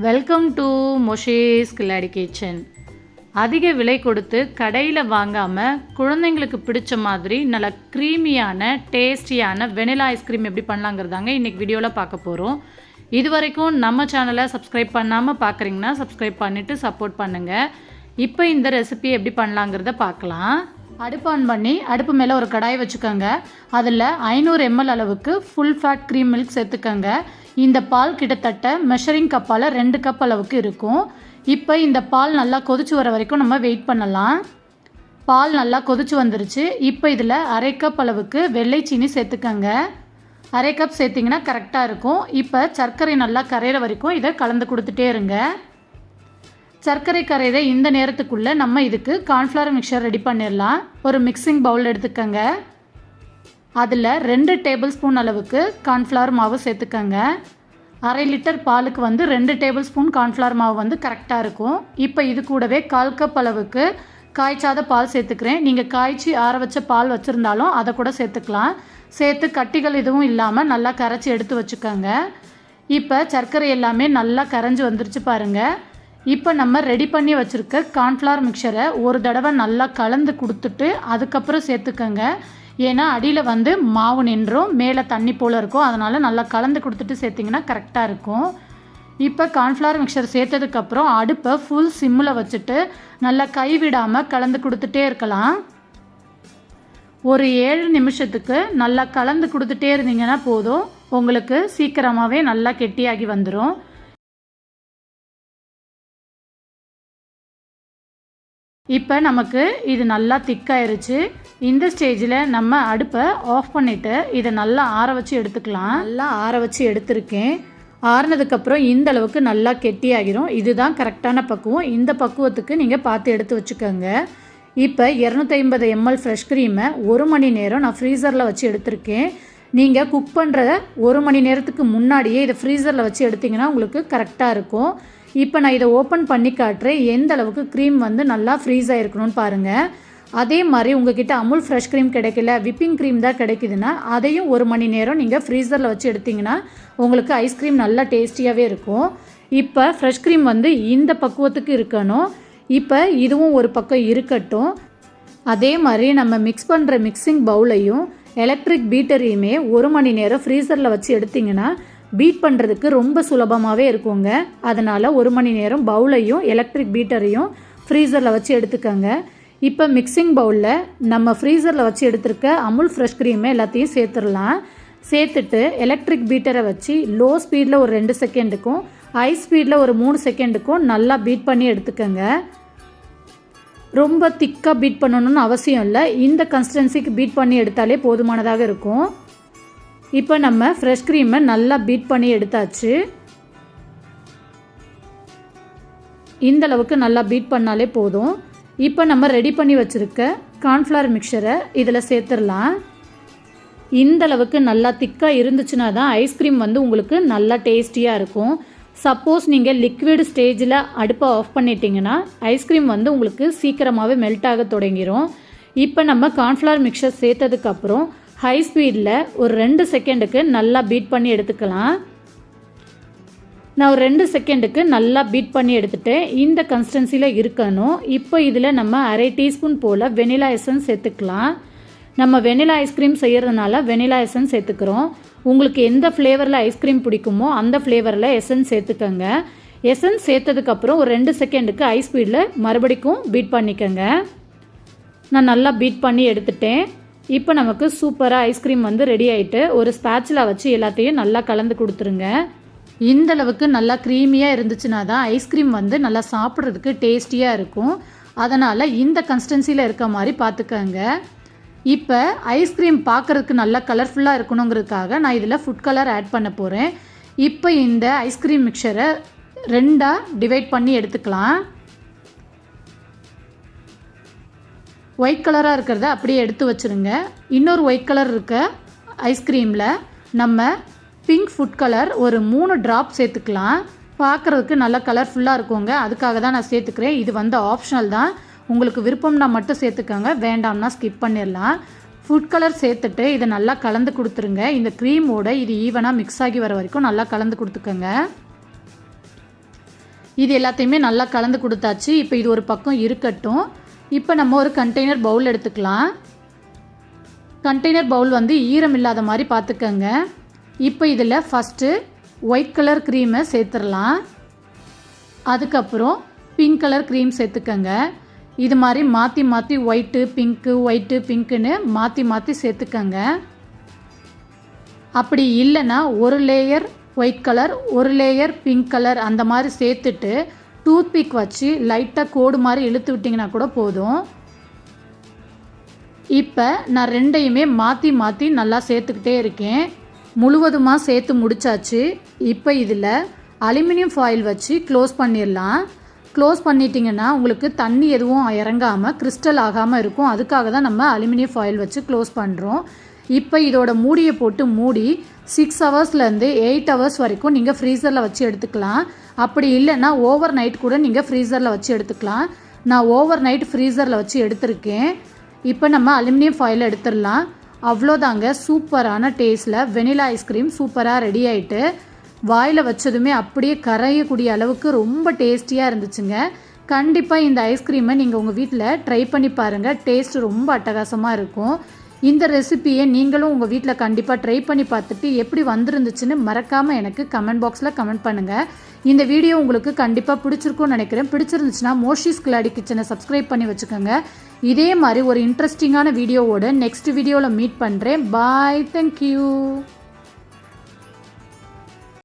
Welcome to மொஷேஸ் கில்லாடி kitchen அதிக விலை கொடுத்து கடையில் வாங்காமல் குழந்தைங்களுக்கு பிடிச்ச மாதிரி நல்ல க்ரீமியான டேஸ்டியான வெனிலா ஐஸ்கிரீம் எப்படி பண்ணலாங்கிறதாங்க இன்றைக்கி வீடியோவில் பார்க்க போகிறோம் இது வரைக்கும் நம்ம சேனலை சப்ஸ்கிரைப் பண்ணாமல் பார்க்குறீங்கன்னா சப்ஸ்கிரைப் பண்ணிவிட்டு சப்போர்ட் பண்ணுங்கள் இப்போ இந்த ரெசிபி எப்படி பண்ணலாங்கிறத பார்க்கலாம். அடுப்பு ஆன் பண்ணி அடுப்பு மேலே ஒரு கடாய் வச்சுக்கோங்க. அதில் ஐநூறு எம்எல் அளவுக்கு ஃபுல் ஃபேட் க்ரீம் மில்க் சேர்த்துக்கோங்க. இந்த பால் கிட்டத்தட்ட மெஷரிங் கப்பால் ரெண்டு கப் அளவுக்கு இருக்கும். இப்போ இந்த பால் நல்லா கொதிச்சு வர வரைக்கும் நம்ம வெயிட் பண்ணலாம். பால் நல்லா கொதிச்சு வந்துருச்சு. இப்போ இதில் அரை கப் அளவுக்கு வெள்ளை சீனி சேர்த்துக்கோங்க. அரை கப் சேர்த்திங்கன்னா கரெக்டாக இருக்கும். இப்போ சர்க்கரை நல்லா கரையிற வரைக்கும் இதை கலந்து கொடுத்துட்டே இருங்க. சர்க்கரை கரையிற இந்த நேரத்துக்குள்ளே நம்ம இதுக்கு கார்ன்ஃப்ளவர் மிக்சர் ரெடி பண்ணிடலாம். ஒரு மிக்சிங் பவுல் எடுத்துக்கோங்க. அதில் ரெண்டு டேபிள் ஸ்பூன் அளவுக்கு கார்ன்ஃப்ளவர் மாவு சேர்த்துக்கோங்க. அரை லிட்டர் பாலுக்கு வந்து ரெண்டு டேபிள் ஸ்பூன் கார்ன்ஃப்ளவர் மாவு வந்து கரெக்டாக இருக்கும். இப்போ இது கூடவே கால் கப் அளவுக்கு காய்ச்சாத பால் சேர்த்துக்கிறேன். நீங்கள் காய்ச்சி ஆற வச்ச பால் வச்சுருந்தாலும் அதை கூட சேர்த்துக்கலாம். சேர்த்து கட்டிகள் எதுவும் இல்லாமல் நல்லா கரைச்சி எடுத்து வச்சுக்கோங்க. இப்போ சர்க்கரை எல்லாமே நல்லா கரைஞ்சி வந்துருச்சு பாருங்கள் இப்போ நம்ம ரெடி பண்ணி வச்சுருக்க கார்ன்ஃப்ளவர் மிக்சரை ஒரு தடவை நல்லா கலந்து கொடுத்துட்டு அதுக்கப்புறம் சேர்த்துக்கோங்க. ஏன்னா அடியில் வந்து மாவு நின்றும் மேலே தண்ணி போல் இருக்கும். அதனால் நல்லா கலந்து கொடுத்துட்டு சேர்த்திங்கன்னா கரெக்டாக இருக்கும். இப்போ கார்ன்ஃப்ளவர் மிக்சர் சேர்த்ததுக்கப்புறம் அடுப்பை ஃபுல் சிம்மில் வச்சுட்டு நல்லா கைவிடாமல் கலந்து கொடுத்துட்டே இருக்கலாம். ஒரு ஏழு நிமிஷத்துக்கு நல்லா கலந்து கொடுத்துட்டே இருந்தீங்கன்னா போதும். உங்களுக்கு சீக்கிரமாகவே நல்லா கெட்டியாகி வந்துடும் இப்போ நமக்கு இது நல்லா திக்காயிருச்சு இந்த ஸ்டேஜில் நம்ம அடுப்பை ஆஃப் பண்ணிவிட்டு இதை நல்லா ஆற வச்சு எடுத்துக்கலாம். நல்லா ஆற வச்சு எடுத்திருக்கேன். ஆறுனதுக்கப்புறம் இந்த அளவுக்கு நல்லா கெட்டியாகிரும். இதுதான் கரெக்டான பக்குவம். இந்த பக்குவத்துக்கு நீங்கள் பார்த்து எடுத்து வச்சுக்கோங்க. இப்போ இரநூத்தி ஐம்பது எம்எல் ஃப்ரெஷ் க்ரீமை ஒரு மணி நேரம் நான் ஃப்ரீசரில் வச்சு எடுத்திருக்கேன். நீங்கள் குக் பண்ணுற ஒரு மணி நேரத்துக்கு முன்னாடியே இதை ஃப்ரீசரில் வச்சு எடுத்திங்கன்னா உங்களுக்கு கரெக்டாக இருக்கும். இப்போ நான் இதை ஓப்பன் பண்ணி காட்டுறேன். எந்த அளவுக்கு க்ரீம் வந்து நல்லா ஃப்ரீஸ் ஆகிருக்கணும்னு பாருங்கள் அதே மாதிரி உங்ககிட்ட அமுல் ஃப்ரெஷ் க்ரீம் கிடைக்கல விப்பிங் க்ரீம் தான் கிடைக்குதுன்னா அதையும் ஒரு மணி நேரம் நீங்கள் ஃப்ரீசரில் வச்சு எடுத்திங்கன்னா உங்களுக்கு ஐஸ்கிரீம் நல்லா டேஸ்டியாகவே இருக்கும். இப்போ ஃப்ரெஷ் க்ரீம் வந்து இந்த பக்குவத்துக்கு இருக்கணும். இப்போ இதுவும் ஒரு பக்கம் இருக்கட்டும். அதே மாதிரி நம்ம மிக்ஸ் பண்ணுற மிக்சிங் பவுலையும் எலக்ட்ரிக் பீட்டரையுமே ஒரு மணி நேரம் ஃப்ரீசரில் வச்சு எடுத்திங்கன்னா பீட் பண்ணுறதுக்கு ரொம்ப சுலபமாகவே இருக்குங்க. அதனால் ஒரு மணி நேரம் பவுலையும் எலக்ட்ரிக் பீட்டரையும் ஃப்ரீசரில் வச்சு எடுத்துக்கோங்க. இப்போ மிக்சிங் பவுலில் நம்ம ஃப்ரீசரில் வச்சு எடுத்துருக்க அமுல் ஃப்ரெஷ் க்ரீமை எல்லாத்தையும் சேர்த்துடலாம். சேர்த்துட்டு எலக்ட்ரிக் பீட்டரை வச்சு லோ ஸ்பீடில் ஒரு ரெண்டு செகண்டுக்கும் ஹை ஸ்பீடில் ஒரு மூணு செகண்டுக்கும் நல்லா பீட் பண்ணி எடுத்துக்கோங்க. ரொம்ப திக்காக பீட் பண்ணணும்னு அவசியம் இல்லை. இந்த கன்சிஸ்டன்சிக்கு பீட் பண்ணி எடுத்தாலே போதுமானதாக இருக்கும். இப்போ நம்ம ஃப்ரெஷ் க்ரீமை நல்லா பீட் பண்ணி எடுத்தாச்சு. இந்த அளவுக்கு நல்லா பீட் பண்ணாலே போதும். இப்போ நம்ம ரெடி பண்ணி வச்சுருக்க கார்ன்ஃப்ளவர் மிக்சரை இதில் சேர்த்துடலாம். இந்த அளவுக்கு நல்லா திக்காக இருந்துச்சுன்னா தான் ஐஸ்கிரீம் வந்து உங்களுக்கு நல்லா டேஸ்டியாக இருக்கும். சப்போஸ் நீங்கள் லிக்விட் ஸ்டேஜில் அடுப்பை ஆஃப் பண்ணிட்டீங்கன்னா ஐஸ்கிரீம் வந்து உங்களுக்கு சீக்கிரமாகவே மெல்ட் ஆக தொடங்கிடும் இப்போ நம்ம கார்ன்ஃப்ளவர் மிக்சர் சேர்த்ததுக்கப்புறம் ஹை ஸ்பீடில் ஒரு ரெண்டு செகண்டுக்கு நல்லா பீட் பண்ணி எடுத்துக்கலாம். நான் ஒரு ரெண்டு செகண்டுக்கு நல்லா பீட் பண்ணி எடுத்துட்டேன் இந்த கன்சிஸ்டன்சியில் இருக்கணும். இப்போ இதில் நம்ம அரை டீஸ்பூன் போல் வெனிலா எசன்ஸ் சேர்த்துக்கலாம். நம்ம வெனிலா ஐஸ்கிரீம் செய்கிறதுனால வெனிலா எசன்ஸ் சேர்த்துக்கிறோம். உங்களுக்கு எந்த ஃப்ளேவரில் ஐஸ்கிரீம் பிடிக்குமோ அந்த ஃப்ளேவரில் எசன்ஸ் சேர்த்துக்கோங்க. எசன்ஸ் சேர்த்ததுக்கப்புறம் ஒரு ரெண்டு செகண்டுக்கு ஐ ஸ்பீடில் மறுபடிக்கும் பீட் பண்ணிக்கோங்க. நான் நல்லா பீட் பண்ணி எடுத்துட்டேன். இப்போ நமக்கு சூப்பராக ஐஸ்கிரீம் வந்து ரெடி ஆகிட்டு ஒரு ஸ்பேச்சில் வச்சு எல்லாத்தையும் நல்லா கலந்து கொடுத்துருங்க. இந்த அளவுக்கு நல்லா க்ரீமியாக இருந்துச்சுன்னா தான் ஐஸ்கிரீம் வந்து நல்லா சாப்பிட்றதுக்கு டேஸ்டியாக இருக்கும். அதனால் இந்த கன்சிஸ்டன்சியில் இருக்க மாதிரி பார்த்துக்கோங்க இப்போ ஐஸ்கிரீம் பார்க்குறதுக்கு நல்லா கலர்ஃபுல்லாக இருக்கணுங்கிறதுக்காக நான் இதில் ஃபுட் கலர் ஆட் பண்ண போகிறேன் இப்போ இந்த ஐஸ்கிரீம் மிக்சரை ரெண்டாக டிவைட் பண்ணி எடுத்துக்கலாம். ஒயிட் கலராக இருக்கிறத அப்படியே எடுத்து வச்சுருங்க. இன்னொரு ஒயிட் கலர் இருக்க. ஐஸ்கிரீமில் நம்ம பிங்க் ஃபுட் கலர் ஒரு மூணு ட்ராப் சேர்த்துக்கலாம். பார்க்குறதுக்கு நல்லா கலர்ஃபுல்லாக இருக்குங்க. அதுக்காக தான் நான் சேர்த்துக்கிறேன். இது வந்து ஆப்ஷனல் தான். உங்களுக்கு விருப்பம்னா மட்டும் சேர்த்துக்கோங்க. வேண்டாம்னா ஸ்கிப் பண்ணிடலாம். ஃபுட் கலர் சேர்த்துட்டு இதை நல்லா கலந்து கொடுத்துருங்க. இந்த க்ரீமோட இது ஈவனாக மிக்ஸ் ஆகி வர வரைக்கும் நல்லா கலந்து கொடுத்துக்கோங்க. இது எல்லாத்தையுமே நல்லா கலந்து கொடுத்தாச்சு. இப்போ இது ஒரு பக்கம் இருக்கட்டும். இப்போ நம்ம ஒரு கண்டெய்னர் பவுல் எடுத்துக்கலாம். கண்டெய்னர் பவுல் வந்து ஈரம் இல்லாத மாதிரி பார்த்துக்கங்க. இப்போ இதில் ஃபஸ்ட்டு ஒயிட் கலர் க்ரீமை சேர்த்துடலாம். அதுக்கப்புறம் பிங்க் கலர் க்ரீம் சேர்த்துக்கங்க. இது மாதிரி மாற்றி மாற்றி ஒயிட்டு பிங்க்கு ஒயிட்டு பிங்க்குன்னு மாற்றி மாற்றி சேர்த்துக்கங்க. அப்படி இல்லைன்னா ஒரு லேயர் ஒயிட் கலர் ஒரு லேயர் பிங்க் கலர் அந்த மாதிரி சேர்த்துட்டு டூத்பிக் வச்சு லைட்டாக கோடு மாதிரி இழுத்து விட்டிங்கன்னா கூட போதும். இப்போ நான் ரெண்டையுமே மாற்றி மாற்றி நல்லா சேர்த்துக்கிட்டே இருக்கேன். முழுவதுமாக சேர்த்து முடிச்சாச்சு. இப்போ இதில் அலுமினியம் ஃபாயில் வச்சு க்ளோஸ் பண்ணிடலாம். க்ளோஸ் பண்ணிட்டீங்கன்னா உங்களுக்கு தண்ணி எதுவும் இறங்காமல் கிறிஸ்டல் ஆகாமல் இருக்கும். அதுக்காக தான் நம்ம அலுமினியம் ஃபாயில் வச்சு க்ளோஸ் பண்ணுறோம் இப்போ இதோட மூடியை போட்டு மூடி சிக்ஸ் ஹவர்ஸ்லேருந்து எயிட் ஹவர்ஸ் வரைக்கும் நீங்கள் ஃப்ரீசரில் வச்சு எடுத்துக்கலாம். அப்படி இல்லைன்னா ஓவர் நைட் கூட நீங்கள் ஃப்ரீசரில் வச்சு எடுத்துக்கலாம். நான் ஓவர் நைட் ஃப்ரீசரில் வச்சு எடுத்திருக்கேன். இப்போ நம்ம அலுமினியம் ஃபாயில் எடுத்துடலாம். அவ்வளோதாங்க சூப்பரான டேஸ்ட்டில் வெனிலா ஐஸ்கிரீம் சூப்பராக ரெடி ஆகிட்டு வாயில் வச்சதுமே அப்படியே கரையக்கூடிய அளவுக்கு ரொம்ப டேஸ்டியாக இருந்துச்சுங்க. கண்டிப்பாக இந்த ஐஸ்கிரீமை நீங்கள் உங்கள் வீட்டில் ட்ரை பண்ணி பாருங்கள் டேஸ்ட் ரொம்ப அட்டகாசமாக இருக்கும். இந்த ரெசிபியை நீங்களும் உங்கள் வீட்டில் கண்டிப்பாக ட்ரை பண்ணி பார்த்துட்டு எப்படி வந்திருந்துச்சுன்னு மறக்காமல் எனக்கு கமெண்ட் பாக்ஸில் கமெண்ட் பண்ணுங்கள் இந்த வீடியோ உங்களுக்கு கண்டிப்பாக பிடிச்சிருக்கும்னு நினைக்கிறேன். பிடிச்சிருந்துச்சுன்னா மோஷிஸ் கிளாடி கிச்சனை சப்ஸ்கிரைப் பண்ணி வச்சுக்கோங்க. இதே மாதிரி ஒரு இன்ட்ரெஸ்டிங்கான வீடியோவோட நெக்ஸ்ட் வீடியோவில் மீட் பண்ணுறேன் பாய் தேங்க்யூ